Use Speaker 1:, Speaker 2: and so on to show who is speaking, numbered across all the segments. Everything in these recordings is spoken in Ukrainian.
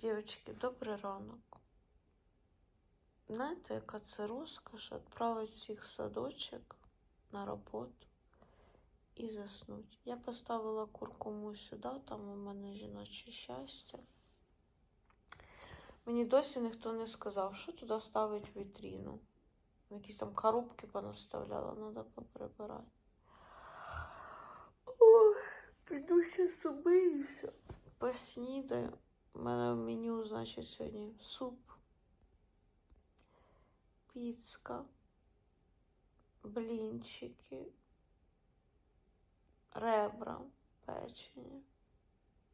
Speaker 1: Дівчатки, добрий ранок. Знаєте, яка це розкош відправити всіх в садочок на роботу і заснути. Я поставила куркуму сюди, там у мене жіноче щастя. Мені досі ніхто не сказав, що туди ставить вітріну. Якісь там коробки понаставляла, треба поприбирати. Ой, піду ще умиюся, поснідаю. У мене в меню, значить, сьогодні суп, піцка, блінчики, ребра, печені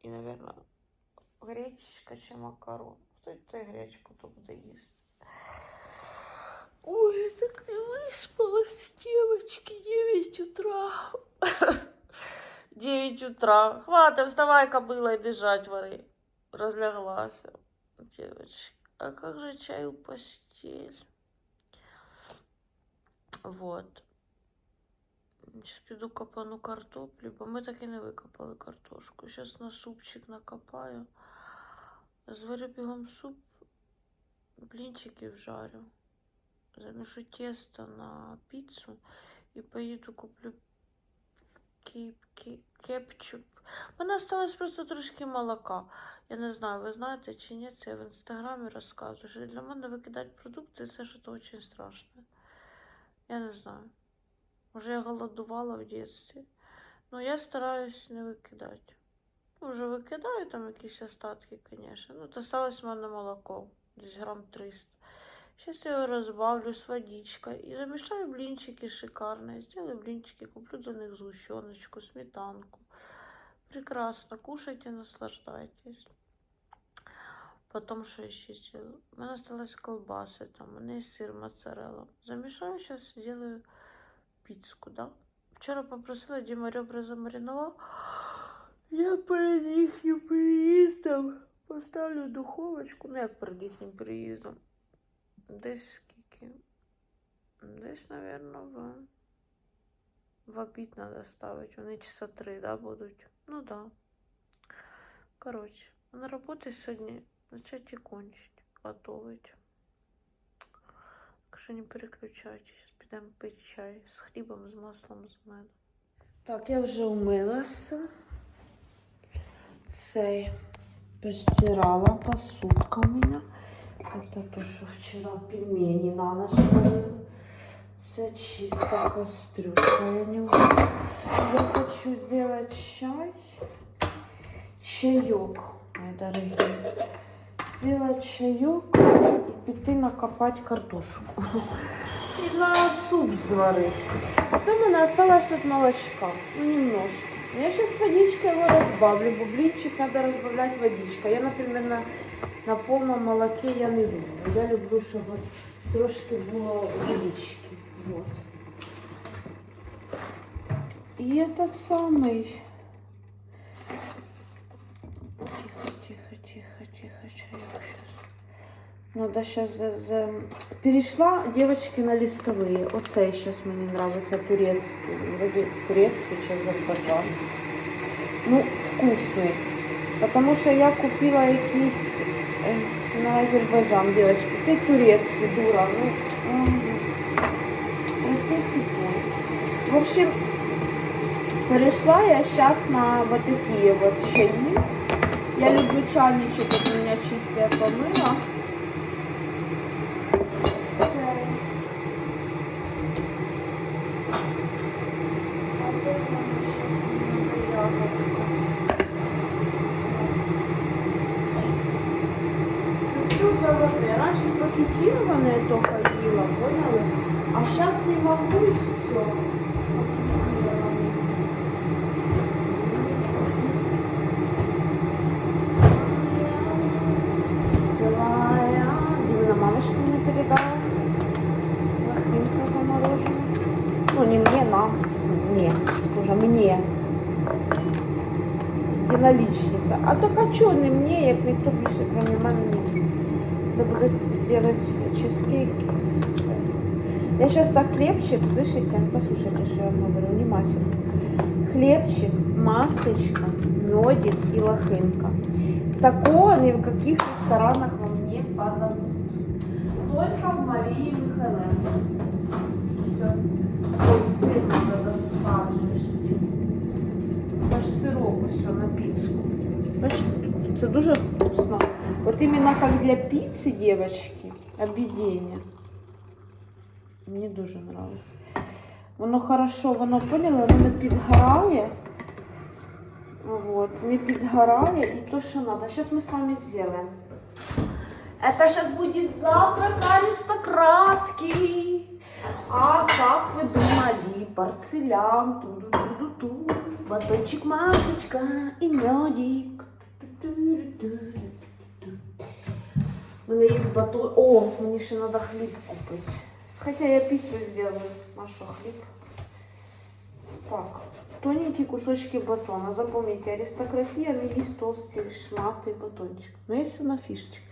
Speaker 1: і, мабуть, гречка чи макарон. Хто той гречку то буде їсти? Ой, я так не виспалась, девочки, 9 утра. 9 утра. Хватит, вставай, кобыла, и дышать вари. Разляглась. Девочки, а как же чай у постель? Вот. Сейчас піду копану картоплю, бо ми так і не викопали картошку. Зараз на супчик накопаю. Зварю бігом суп, блінчиків жарю. Замішу тесто на піцу і поїду куплю кіп, кіп, кепчуп. У мене осталось просто трошки молока. Я не знаю, ви знаєте чи ні, це я в інстаграмі розказую, що для мене викидати продукти це щось дуже страшне. Я не знаю. Може, я голодувала в дитинстві. Ну, я стараюсь не викидати. Ну, Вже викидаю там якісь остатки, звісно. Ну, то осталось в мене молоко, десь грам 300. Сейчас я его разбавлю с водичкой и замешаю блинчики шикарные. Сделаю блинчики, куплю для них сгущеночку, сметанку. Прекрасно, кушайте, наслаждайтесь. Потом что еще сделаю? У меня осталась колбасы, там, у меня есть сыр моцарелла. Замешаю, сейчас сделаю пиццу, да? Вчера попросила Дима ребра замариновал. Я перед їхнім приїздом поставлю в духовочку, ну як перед їхнім приїздом. Десь скільки? Десь, напевно, в, обід треба ставити. Вони часа три, да, будуть? Ну да. Коротше, на роботі сьогодні начать і кончить, готовить. Так що не переключайтесь. Зараз підемо пити чай з хлібом, з маслом, з медом. Так, я вже умилася. Цей постирала посудка у меня. Это то, что вчера пельмени на ночь. Це чисто кастрюлька. Я, не... я хочу сделать чай. Чайок, мои дорогие. Сделать чайок и піти накопать картошку. І на суп зварити. Це в мене осталось тут молочка. Ну, немножко. Я сейчас водичкой его разбавлю, бо блинчик надо разбавлять водичкой. Я, например, на, на полном молоке я не люблю. Я люблю, чтобы трошки було водички. Вот. И этот самый... Тихо, тихо, тихо, тихо, сейчас. Надо сейчас за, за... Перешла, девочки, на листовые. Оцей сейчас мне нравится, турецкий. Вроде турецкий, сейчас азербайджанский. Ну, вкусный. Потому что я купила якийсь е, це на Азербайджан, девочки. Який турецький, дура. Ну, о, Господи. Присосипу. В общем, перешла я сейчас на вот такие вот чаи. Я люблю чайничек, вот у меня чистая помыла. пакетированное только ела, поняли? А сейчас не могу и все. Димина мамочка мне передала. Лохинка заморожена. Ну, не мне, нам. Мне. Уже мне. Диноличница. А так а чого не мне, як ніхто більше, кроме мене, не їсть? Сделать чизкейки с... Я сейчас так хлебчик, слышите? Послушайте, что я вам говорю, внимательно. Хлебчик, маслечко, медик и лохинка. такого ни в каких ресторанах вам не подадут. Только в Марии Михайленко. Все. Ой, сыр надо достать. Аж сирок ось на. Бачите, тут це дуже вкусно. От іменно як для піци, дівчатки, об'єднання. Мені дуже подобається. Воно хорошо, воно поняли, воно не підгорає. Вот, не підгорає і то, що надо. Сейчас мы с вами сделаем. Это сейчас будет завтрак аристократки. А как вы думали, порцелян, ту-ду-ду-ду-ду, батончик, масочка и медик. У мене є батон. О, мені ще треба хліб купити. Хоча я піцу зроблю. На що хліб? Так, тоненькие кусочки батона. Запомните, аристократия не есть толстый шматый батончик. Но есть одна фишечка.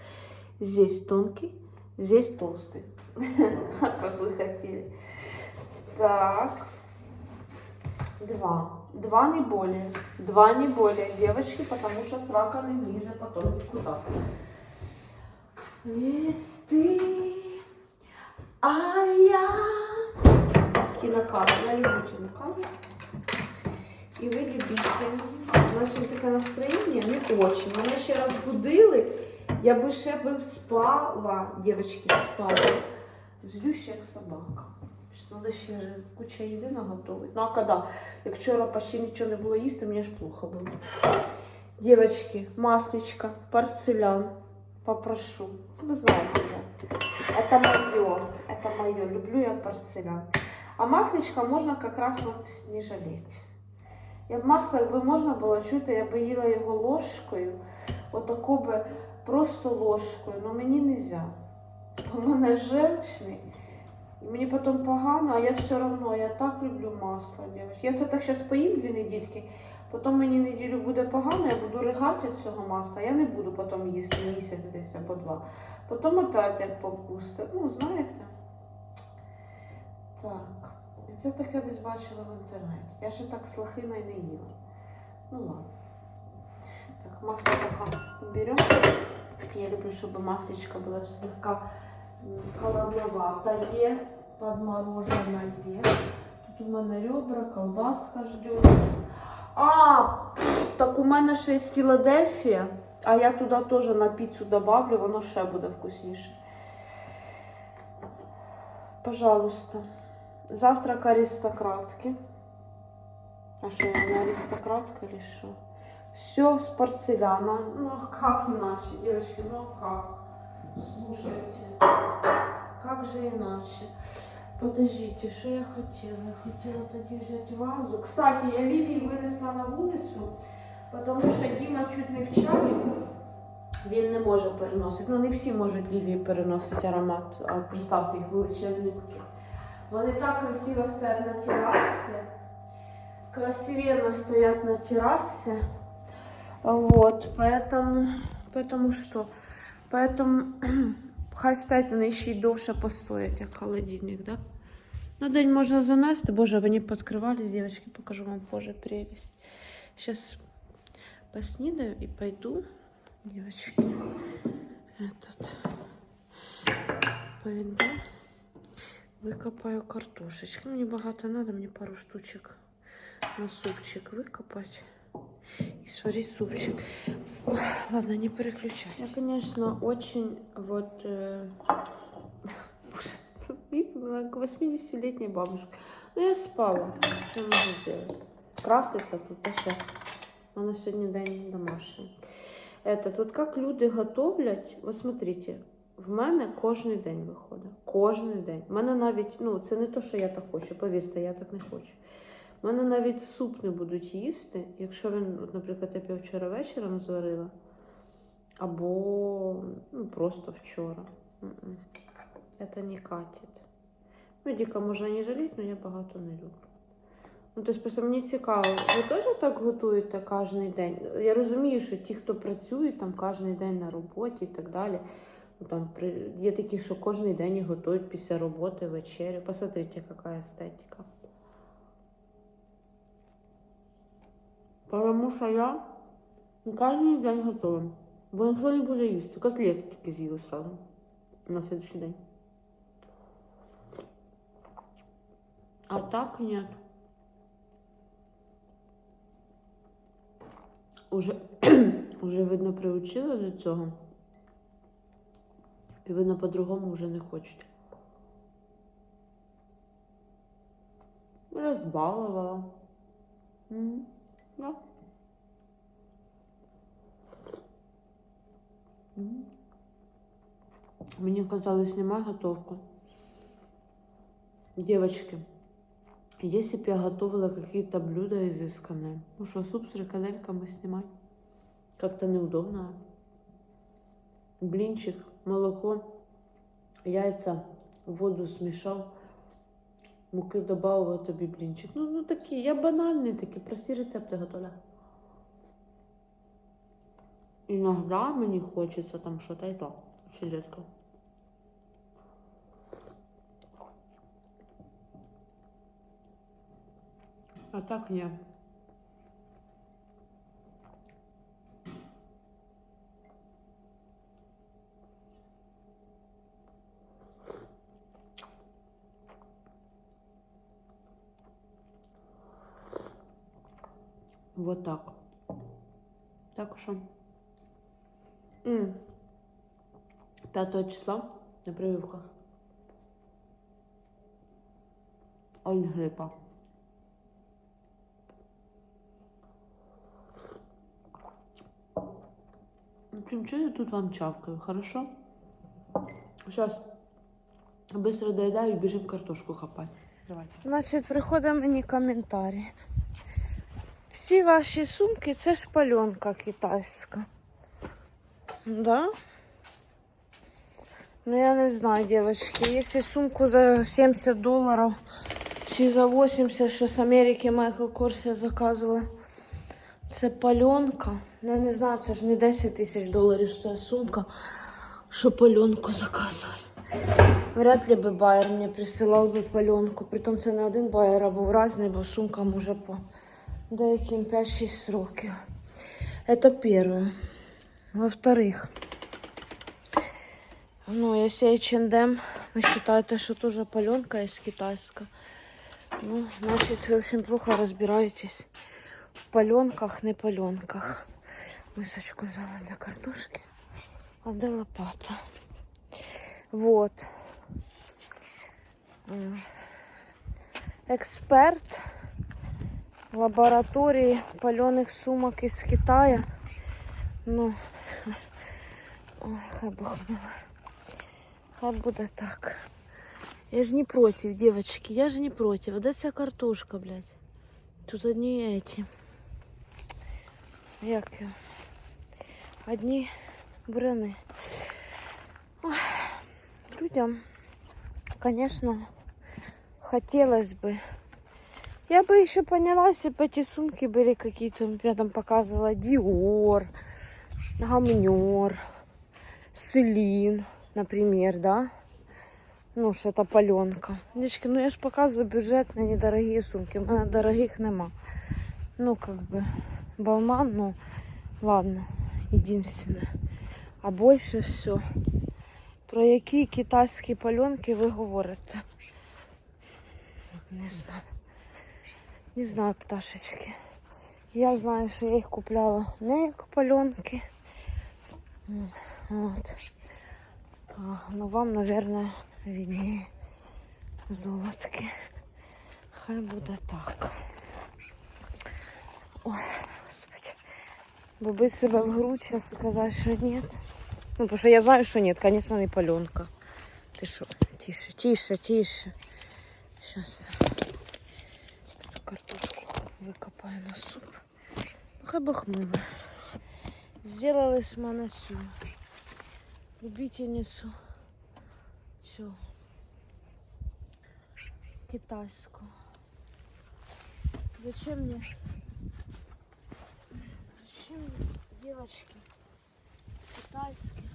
Speaker 1: Здесь тонкий, здесь толстый. Как вы хотели. Так. Два. Два не более. Два не более, девочки, потому что срака не влезет потом куда. Ты, а я кинокамеру. Я люблю кинокамеру. І ви любите. У нас сьогодні таке настроєння не очень. Мене ще раз будили. Я би ще би спала, дівчатки, спала. Злюща як собака. Треба ще куча їди наготовити. Ну а коли? Як вчора почти нічого не було їсти, мені ж плохо було. Девочки, маслечко, порцелян. Попрошу. Вы знаете, да. Это мое. Это мое. Люблю я порцелян. А маслечко можна как раз от не жалеть. Я б масло, якби можна було чути, я би їла його ложкою. Отако би просто ложкою. але мені не можна. У мене желчний. І мені потім погано, а я все одно, я так люблю масло, дівчатки. Я це так зараз поїм дві недільки, потім мені неділю буде погано, я буду ригати цього масла, я не буду потім їсти місяць десь або два. Потім опять як попусти. Ну, знаєте. Так. Це таке десь бачила в інтернеті. Я ще так з лохина й не їла. Ну ладно. Так, масло пока берем. Я люблю, чтобы маслечко было слегка м, холодноватое, подмороженное. Тут у мене ребра, колбаска ждет. А, так у мене ще є Філадельфія, а я туди теж на піцу добавлю, воно ще буде вкусніше. Пожалуйста. Завтрак аристократки. А что, я не аристократка или что? Все с порцеляна. Ну а как иначе, девочки? Ну а как? Слушайте. Как же иначе? Подождите, что я хотела? Я хотела тоді взять вазу. Кстати, я Лилии винесла на вулицю, потому що Діма чуть не в чаї. Він не може переносити. Ну, не всі можуть лілії переносити аромат, а представте їх величезні букет. Вони так красиво стоять на террасе. Красивенно стоят на террасе. Вот, поэтому, поэтому что? Поэтому хай стоять вони ще й довше постоять, як холодильник, да? На день можна занести. Боже, вони подкрывались, девочки, покажу вам позже прелесть. Сейчас поснидаю и пойду, девочки, этот, пойду. Викопаю картошечки. Мені багато надо, мені пару штучок на супчик викопати і сварить супчик. Ой, ладно, не переключай. Я, конечно, очень вот... Э... Она как 80-летняя бабушка. Ну, я спала. Что могу сделать? Краситься тут, а сейчас. Она сегодня день домашний. Это тут как люди готовлять. Вот смотрите, в мене кожен день виходить. Кожен день. В мене навіть, ну, це не то, що я так хочу, повірте, я так не хочу. В мене навіть суп не будуть їсти, якщо він, от, наприклад, я пів вчора вечором зварила, або ну, просто вчора. Це не катить. Ну, Діка може не жаліти, але я багато не люблю. Ну, тобто, мені цікаво, ви теж так готуєте кожен день? Я розумію, що ті, хто працює там кожен день на роботі і так далі. Ну, Там є такі, що кожен день готують після роботи, вечерю. Посмотрите, яка естетика. Потому що я кожен день готую. Бо ніхто не буде їсти. Котлети тільки з'їли сразу. На следующий день. А так нет. Уже, уже видно, приучили до цього. І видно, по-другому вже не хочуть. Розбалувала. Да. Мені казали, снимай готовку. Девочки, если бы я готовила какие-то блюда изысканные, ну что, суп с рикодельками снимать? Как-то неудобно. Блинчик, молоко, яйца, воду смешал, муки добавила тобі блинчик. Ну, ну такі, я банальні такі, прості рецепти готовлю. Иногда мені хочеться там что-то и то. Очень редко. А так ні. Вот так. Так що. М. 5 числа на прививках. Оль грипа. Общем, что я тут вам чавкаю, хорошо? Сейчас быстро доедаю и бежим картошку копать. Давайте.
Speaker 2: Значить, приходить мені коментарі. Всі ваші сумки це ж пальонка китайська. Да? Ну я не знаю, девочки. Якщо сумку за 70 доларів чи за 80, що з Америки Майкл Корсія заказувала. Це пальонка. Ну, Я не знаю, це ж не 10 тисяч доларів стоїть сумка, що пальонку заказували. Вряд ли би Байер мені присилав би пальонку. Притом це не один Байер, а був різний, бо сумка може по деяким 5-6 років. Это первое. Во-вторых, ну, если H&M, вы считаете, что тоже паленка из китайская, ну, значит, вы очень плохо разбираетесь в паленках, не паленках. Мисочку взяла для картошки, а де лопата? Вот. Експерт лабораторії пальоних сумок із Китаю. Ну, ой, хай Бог мило. Хай буде так. Я ж не против, девочки, я ж не против. Де ця картошка, блядь? Тут одні эти. Як? Одні буряни. Ой, Людям, конечно, хотелось бы. Я бы еще поняла, если бы эти сумки были какие-то, я там показывала Диор, Гамнер, Селин, например, да? Ну, що это паленка. Дівчатки, ну я ж показываю бюджетные, недорогие сумки. У мене дорогих нема. Ну, как бы, Балман, ну, ладно, единственное. А больше все. Про які китайські паленки ви говорите? Не знаю. Не знаю, пташечки. Я знаю, що я їх купляла не як паленки. М, От. Ну вам, наверное, виднее золотки. Хай буде так. Ой, господи. Бо бить себе в грудь сейчас сказать, что нет. Ну, потому что я знаю, что нет, конечно, не паленка. Ты что? Тише, тише, тише. Сейчас картошку викопаю на суп. Ну, хай Бог мило. Сделали з мене цю любительницю цю китайську. Зачем мне? Девочки, китайские?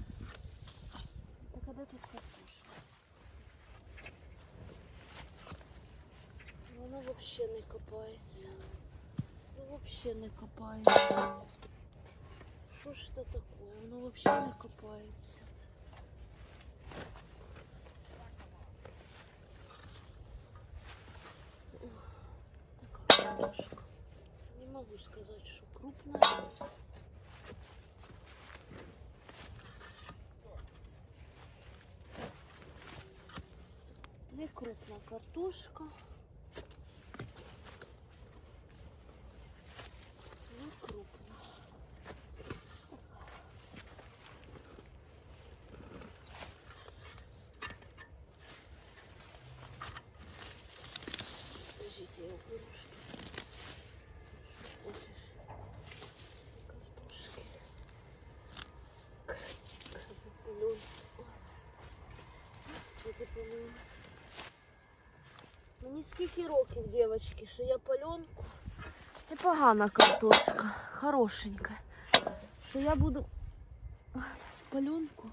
Speaker 2: Так а де тут картошка? Вона вообще не копається. Ну, вообще не копається. Що
Speaker 1: що ж це таке? Воно взагалі не копається. Така картошка. Не могу сказать, что крупная. Не крупная картошка. Не крупная. Подождите, я уберу что Что Мені скільки років, дівчатки, що я пальонку. Непогана картошка, хорошенька. Що я буду ай, пальонку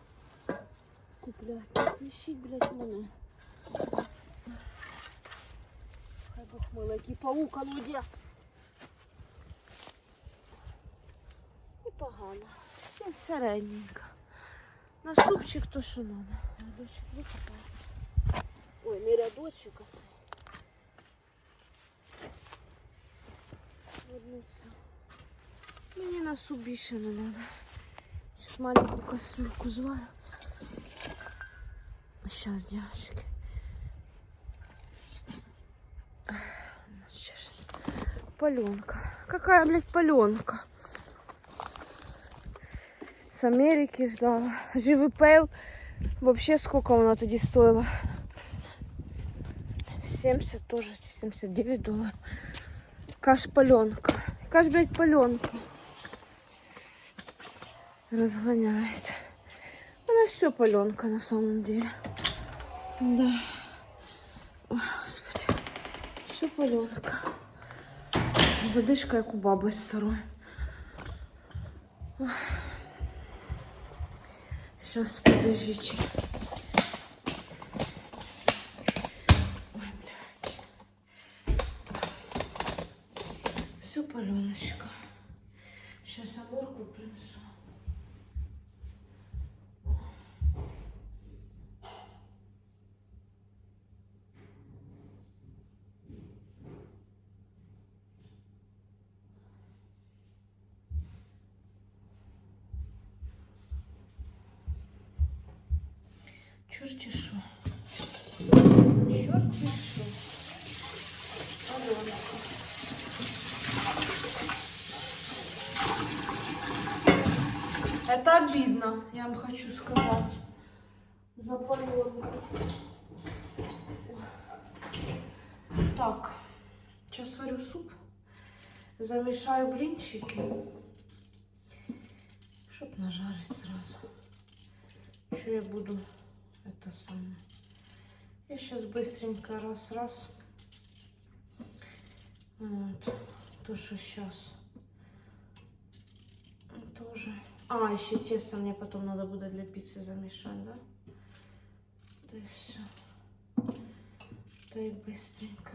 Speaker 1: купляти. Не Сміщіть, блядь, мене. Хай Бог милий, який паук, а ну де? Непогано. Ну, середненько. На супчик то що надо. Рядочок викопаю. Ой, не рядочок, а це. Одну цю. Мені на суп більше не треба. Зараз маленьку кастрюльку зварю. Сейчас, девочки. Сейчас. Паленка. Какая, блядь, паленка? С Америки ждала. Живый пейл. Вообще сколько она тоді стоила? 70 тоже, 79 долларов. Каш паленка. Каш, блядь, паленка. Разгоняет. Она все паленка на самом деле. Да. Ой, господи. Все паленка. Задышка, як у баби старої. Сейчас, подождите. Чорті що. Чорті що. Это обидно, я вам хочу сказать. За паленку. Так, сейчас варю суп. Замешаю блинчики. Чтоб нажарить сразу. Что я буду это самое. Я сейчас быстренько раз-раз. Вот. То, что сейчас. Тоже. А, еще тесто мне потом надо будет для пиццы замешать, да? Да и все. Да и быстренько.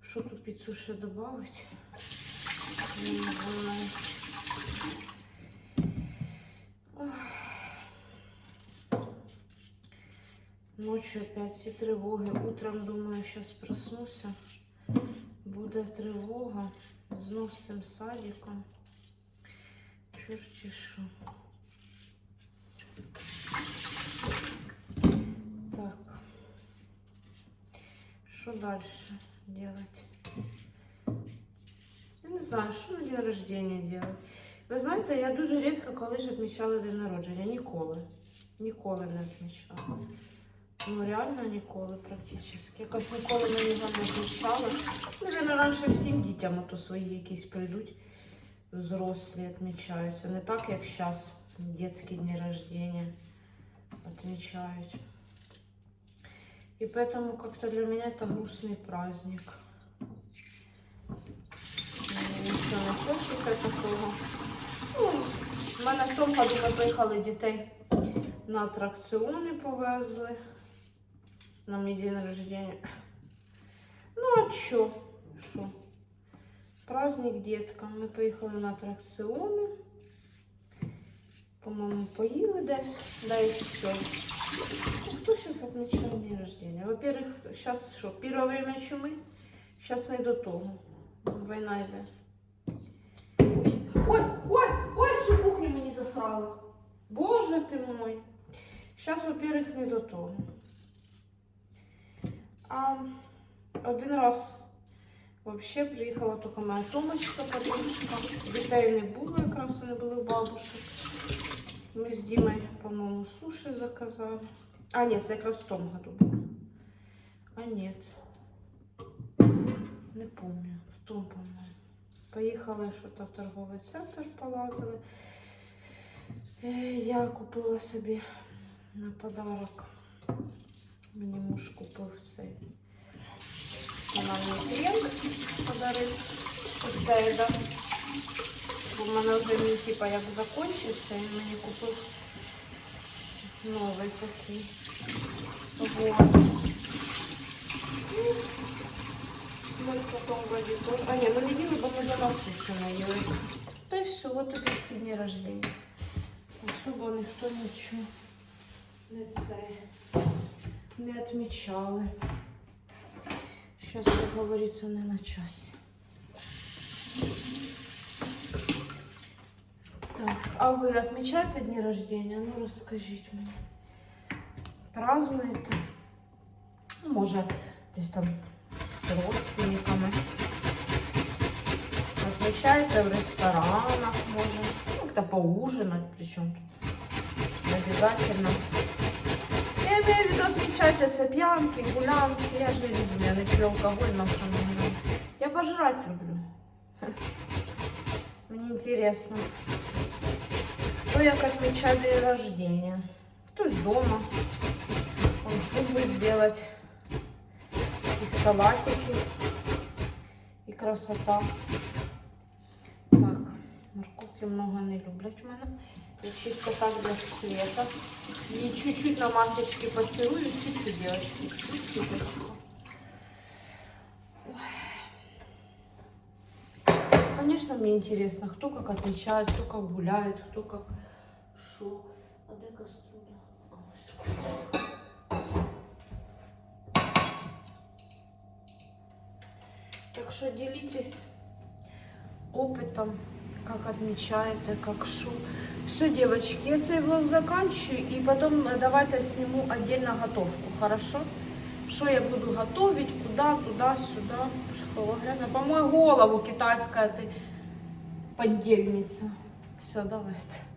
Speaker 1: Что тут пиццу еще добавить? Ночью опять все тревоги. Утром, думаю, сейчас проснусь. Буде тривога. Знов з цим садиком. Чорті що. Так. Що далі делать? Я не знаю, що на день рождения делать. Ви знаєте, я дуже рідко колись відмічала день народження. Ніколи. Ніколи не відмічала. Ну, реально ніколи практично. Якось ніколи на нього не відмічала. Наверное, раніше всім дітям ото свої якісь прийдуть, взрослі відмічаються. Не так, як зараз, дитячі дні рождения відмічають. І поэтому как-то для меня это грустный праздник. Нічого не хочеться такого. Ну, в мене в тому году ми поїхали дітей на атракціони повезли на мій день рождения. Ну, а чё? Що? Праздник деткам. Ми поїхали на атракціони.
Speaker 2: по-моему, поїли десь, да і все. Ну, Хто зараз відмічає день рождения? Во-первых, зараз що, перше время чуми? Зараз не до того. Війна йде. Ой, ой, ой, всю кухню мені засрали. Боже ти мой. Зараз, во-первых, не до того. А один раз Вообще приїхала тільки моя Томочка, подружка. Дітей не було, якраз вони були у бабушек. Ми з Дімою, по-моєму, суші заказали. А, ні, це якраз в тому году було. А ні. Не пам'ятаю, в тому, по-моєму. Поїхали що-то в торговий центр, полазили. Е, Я купила собі на подарок. Мені муж купив цей мені крем подарив Сейда. Бо в мене вже мій типа як закінчився, він мені купив новий такий. Вот. Ми в такому году. А ні, ми не їли, бо ми дома суші наїлись. Та й все, от тобі всі дні рождення. Особо ніхто нічого не це не відмічали. Сейчас, как говорится, не на часе. Так, а вы отмечаете дни рождения? Ну, расскажите мне. Празднуете? Ну, може, десь там з родственниками. Отмечаете в ресторанах, може. Ну, как-то поужинать, причем Не обязательно. Я имею в виду отмечать это пьянки, гулянки. Я же люблю, я не пью алкоголь, но что Я пожрать люблю. Мне интересно. Кто як отмечать день рождения? Кто из дома. Он шубы сделать. И салатики. И красота. Так, морковки много не люблять в мене. Я чисто так для цвета. И чуть-чуть на масочке посырую, чуть-чуть, девочки. Чуть-чуточку. Ой. Конечно, мне интересно, кто как отмечает, кто как гуляет, кто как шо. А где кастрюля. Так что делитесь опытом, как отмечаете, как шо. Все, девочки, я цей влог заканчиваю и потом э, давайте сниму отдельно готовку, хорошо? Что я буду готовить, куда, туда, сюда. Грязно. По мою голову китайская ты поддельница. Все, давайте.